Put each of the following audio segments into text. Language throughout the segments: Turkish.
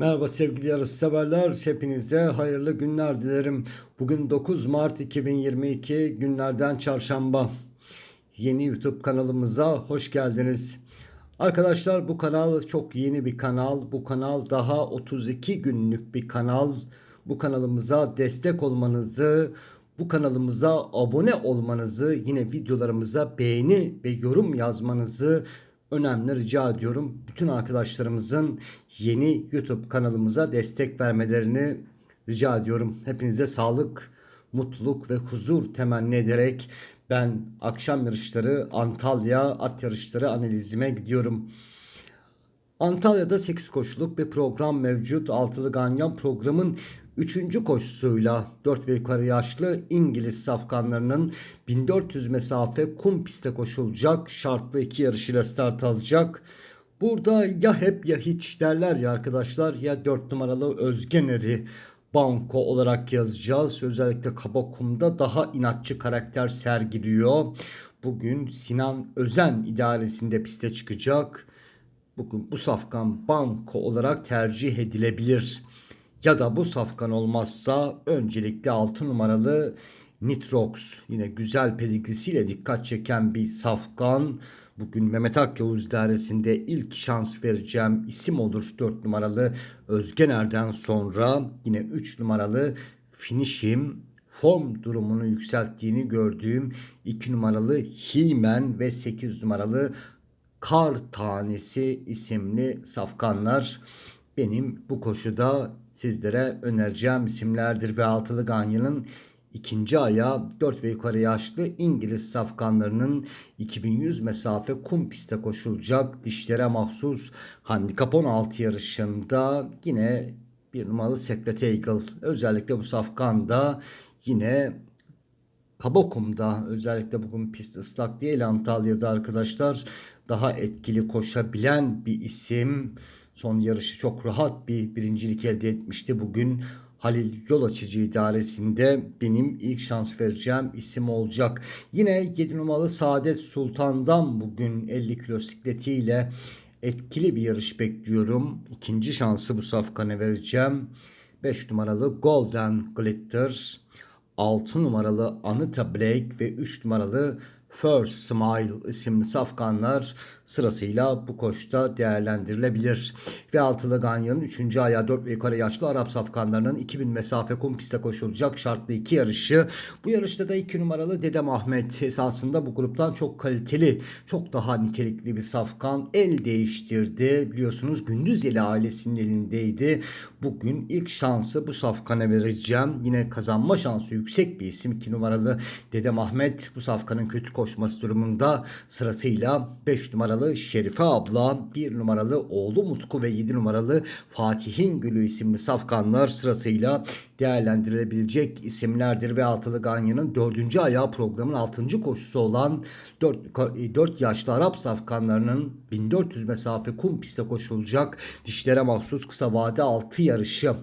Merhaba sevgili yarış severler. Hepinize hayırlı günler dilerim. Bugün 9 Mart 2022 günlerden çarşamba. Yeni YouTube kanalımıza hoş geldiniz. Arkadaşlar bu kanal çok yeni bir kanal. Bu kanal daha 32 günlük bir kanal. Bu kanalımıza destek olmanızı, bu kanalımıza abone olmanızı, yine videolarımıza beğeni ve yorum yazmanızı önemli rica ediyorum. Bütün arkadaşlarımızın yeni YouTube kanalımıza destek vermelerini rica ediyorum. Hepinize sağlık, mutluluk ve huzur temenni ederek ben akşam yarışları Antalya at yarışları analizime gidiyorum. Antalya'da 8 koşuluk bir program mevcut. Altılı Ganyan programın 3. koşusuyla 4 ve yukarı yaşlı İngiliz safkanlarının 1400 mesafe kum piste koşulacak. Şartlı iki yarışıyla start alacak. Burada ya hep ya hiç derler ya arkadaşlar ya 4 numaralı Özgener'i banko olarak yazacağız. Özellikle Kabakum'da daha inatçı karakter sergiliyor. Bugün Sinan Özen idaresinde piste çıkacak. Bugün bu safkan banko olarak tercih edilebilir. Ya da bu safkan olmazsa öncelikle 6 numaralı Nitrox. Yine güzel pedigrisiyle dikkat çeken bir safkan. Bugün Mehmet Akyavuz idaresinde ilk şans vereceğim isim olur 4 numaralı Özgener'den sonra. Yine 3 numaralı Finishim. Form durumunu yükselttiğini gördüğüm 2 numaralı Himen ve 8 numaralı Kar Tanesi isimli safkanlar benim bu koşuda sizlere önereceğim isimlerdir ve altılı ganyanın ikinci ayağı 4 ve yukarı yaşlı İngiliz safkanlarının 2100 mesafe kum piste koşulacak dişlere mahsus handikap 16 yarışında yine bir numaralı Secret Eagle özellikle bu safkanda yine Kabokum'da özellikle bugün pist ıslak değil Antalya'da arkadaşlar daha etkili koşabilen bir isim. Son yarışı çok rahat bir birincilik elde etmişti. Bugün Halil Yol Açıcı idaresinde benim ilk şans vereceğim isim olacak. Yine 7 numaralı Saadet Sultan'dan bugün 50 kilo sikletiyle etkili bir yarış bekliyorum. İkinci şansı bu safkana vereceğim. 5 numaralı Golden Glitter, 6 numaralı Anita Blake ve 3 numaralı First Smile isimli safkanlar sırasıyla bu koşta değerlendirilebilir. Ve altılı Ganyan'ın 3. ayağı 4 ve yukarı yaşlı Arap safkanlarının 2000 mesafe kum piste koşulacak şartlı iki yarışı. Bu yarışta da 2 numaralı Dedem Ahmet esasında bu gruptan çok kaliteli, çok daha nitelikli bir safkan el değiştirdi. Biliyorsunuz Gündüzeli ailesinin elindeydi. Bugün ilk şansı bu safkana vereceğim. Yine kazanma şansı yüksek bir isim 2 numaralı Dedem Ahmet bu safkanın kötü koşması durumunda sırasıyla 5 numaralı Şerife abla, 1 numaralı oğlu Mutku ve 7 numaralı Fatih'in Gülü isimli safkanlar sırasıyla değerlendirilebilecek isimlerdir ve Altılı Ganyan'ın 4. ayağı programın 6. koşusu olan 4, 4 yaşlı Arap safkanlarının 1400 mesafe kum piste koşulacak dişlere mahsus kısa vade 6 yarışı.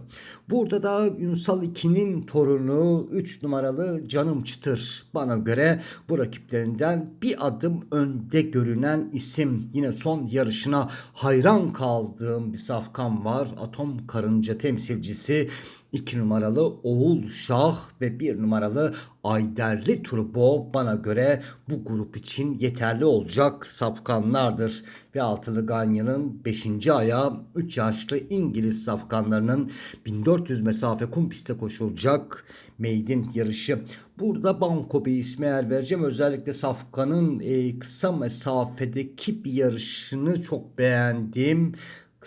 Burada da Ünsal 2'nin torunu 3 numaralı Canım Çıtır. Bana göre bu rakiplerinden bir adım önde görünen isim. Yine son yarışına hayran kaldığım bir safkan var. Atom Karınca temsilcisi 2 numaralı Oğul Şah ve 1 numaralı Ayderli Turbo bana göre bu grup için yeterli olacak safkanlardır. Ve altılı Ganya'nın 5. ayağı 3 yaşlı İngiliz safkanlarının 1400 mesafe kum piste koşulacak Maiden yarışı. Burada banko bir ismi yer vereceğim. Özellikle Safkan'ın e, kısa mesafedeki bir yarışını çok beğendim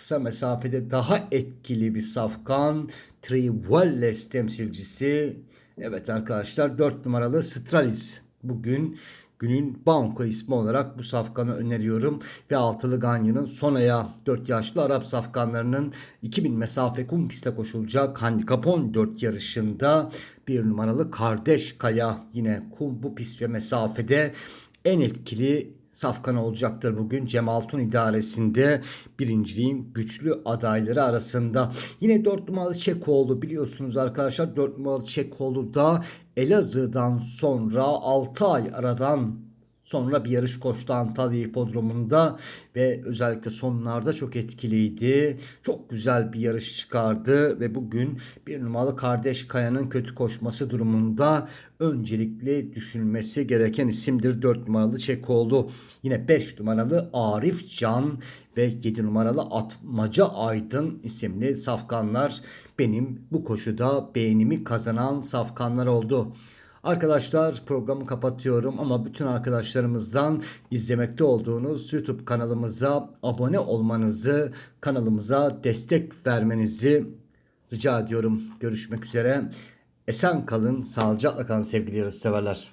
kısa mesafede daha etkili bir safkan. Trivelles temsilcisi. Evet arkadaşlar 4 numaralı Stralis bugün günün banko ismi olarak bu safkanı öneriyorum. Ve altılı Ganyan'ın son ayağı 4 yaşlı Arap safkanlarının 2000 mesafe kum piste koşulacak handikap 14 yarışında bir numaralı Kardeş Kaya yine kum bu pist ve mesafede en etkili safkan olacaktır bugün. Cemal Tun idaresinde birinciliğin güçlü adayları arasında. Yine 4 numaralı Çekoğlu biliyorsunuz arkadaşlar 4 numaralı Çekoğlu da Elazığ'dan sonra 6 ay aradan Sonra bir yarış koştu Antalya Hipodromu'nda ve özellikle sonlarda çok etkiliydi. Çok güzel bir yarış çıkardı ve bugün bir numaralı kardeş Kaya'nın kötü koşması durumunda öncelikle düşünmesi gereken isimdir 4 numaralı Çekoğlu. Yine 5 numaralı Arif Can ve 7 numaralı Atmaca Aydın isimli safkanlar benim bu koşuda beğenimi kazanan safkanlar oldu. Arkadaşlar programı kapatıyorum ama bütün arkadaşlarımızdan izlemekte olduğunuz YouTube kanalımıza abone olmanızı, kanalımıza destek vermenizi rica ediyorum. Görüşmek üzere. Esen kalın, sağlıcakla kalın sevgili yarışseverler.